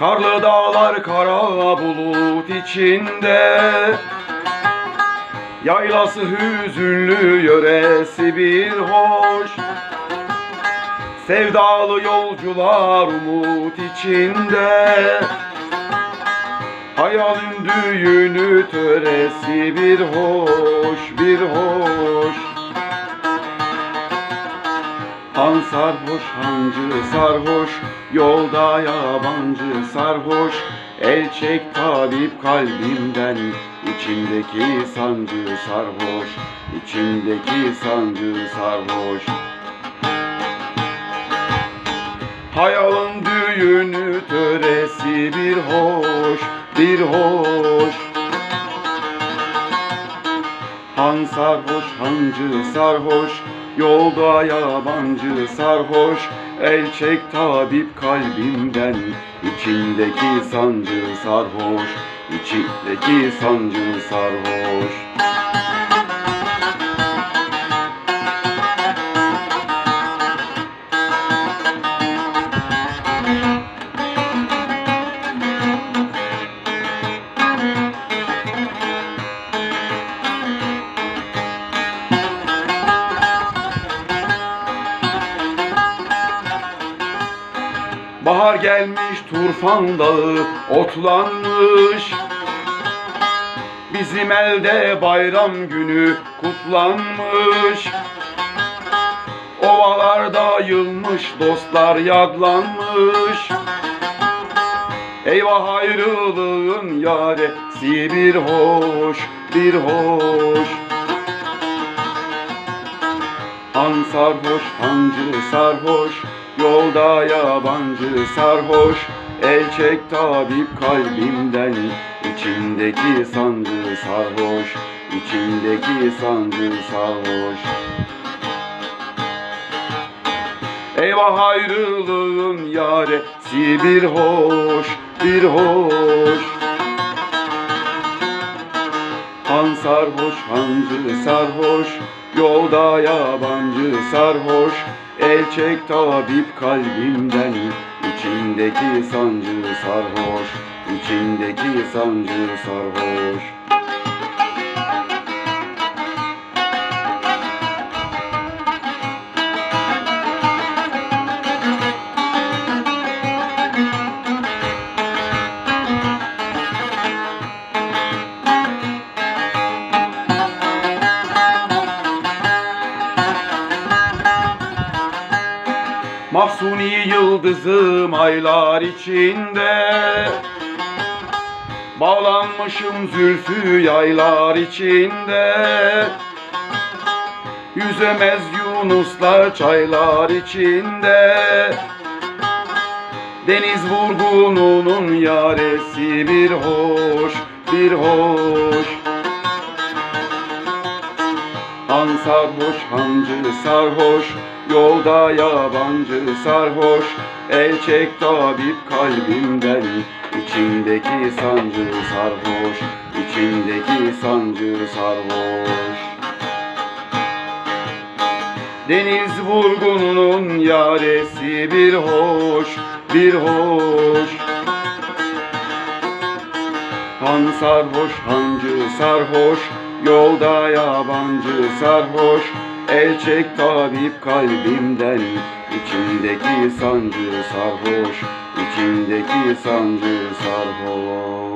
Karlı dağlar kara bulut içinde. Yaylası hüzünlü yöresi bir hoş. Sevdalı yolcular umut içinde. Hayalin düğünü töresi bir hoş bir hoş Han sarhoş hancı sarhoş Yolda yabancı sarhoş. El çek tabip kalbimden içimdeki sancı sarhoş içimdeki sancı sarhoş. Hayalın düğünü töresi bir hoş bir hoş. Han sarhoş hancı sarhoş Yolda yabancı sarhoş El çek tabip kalbimden içindeki sancı sarhoş içindeki sancı sarhoş Bahar gelmiş turfan dağı otlanmış. Bizim elde bayram günü kutlanmış. Ovalarda yılmış dostlar yadlanmış. Eyvah ayrılığın yaresi bir hoş bir hoş. Han sarhoş hancı sarhoş Yolda yabancı sarhoş El çek tabip kalbimden. İçindeki sancı sarhoş içindeki sancı sarhoş. Eyvah ayrılığın yaresi bir hoş bir hoş Han sarhoş hancı sarhoş Yolda yabancı sarhoş. El çek tabip kalbimden içindeki sancı sarhoş içindeki sancı sarhoş Mahsuni yıldızım aylar içinde. Bağlanmışım zülfü yaylar içinde. Yüzemez yunuslar çaylar içinde. Deniz vurgununun yaresi bir hoş, bir hoş Han sarhoş, hancı sarhoş Yolda yabancı sarhoş. El çek tabip kalbimden içindeki sancı sarhoş. İçindeki sancı sarhoş. Deniz vurgununun yaresi bir hoş bir hoş. Han sarhoş hancı sarhoş Yolda yabancı sarhoş El çek tabip kalbimden. İçindeki sancı sarhoş içindeki sancı sarhoş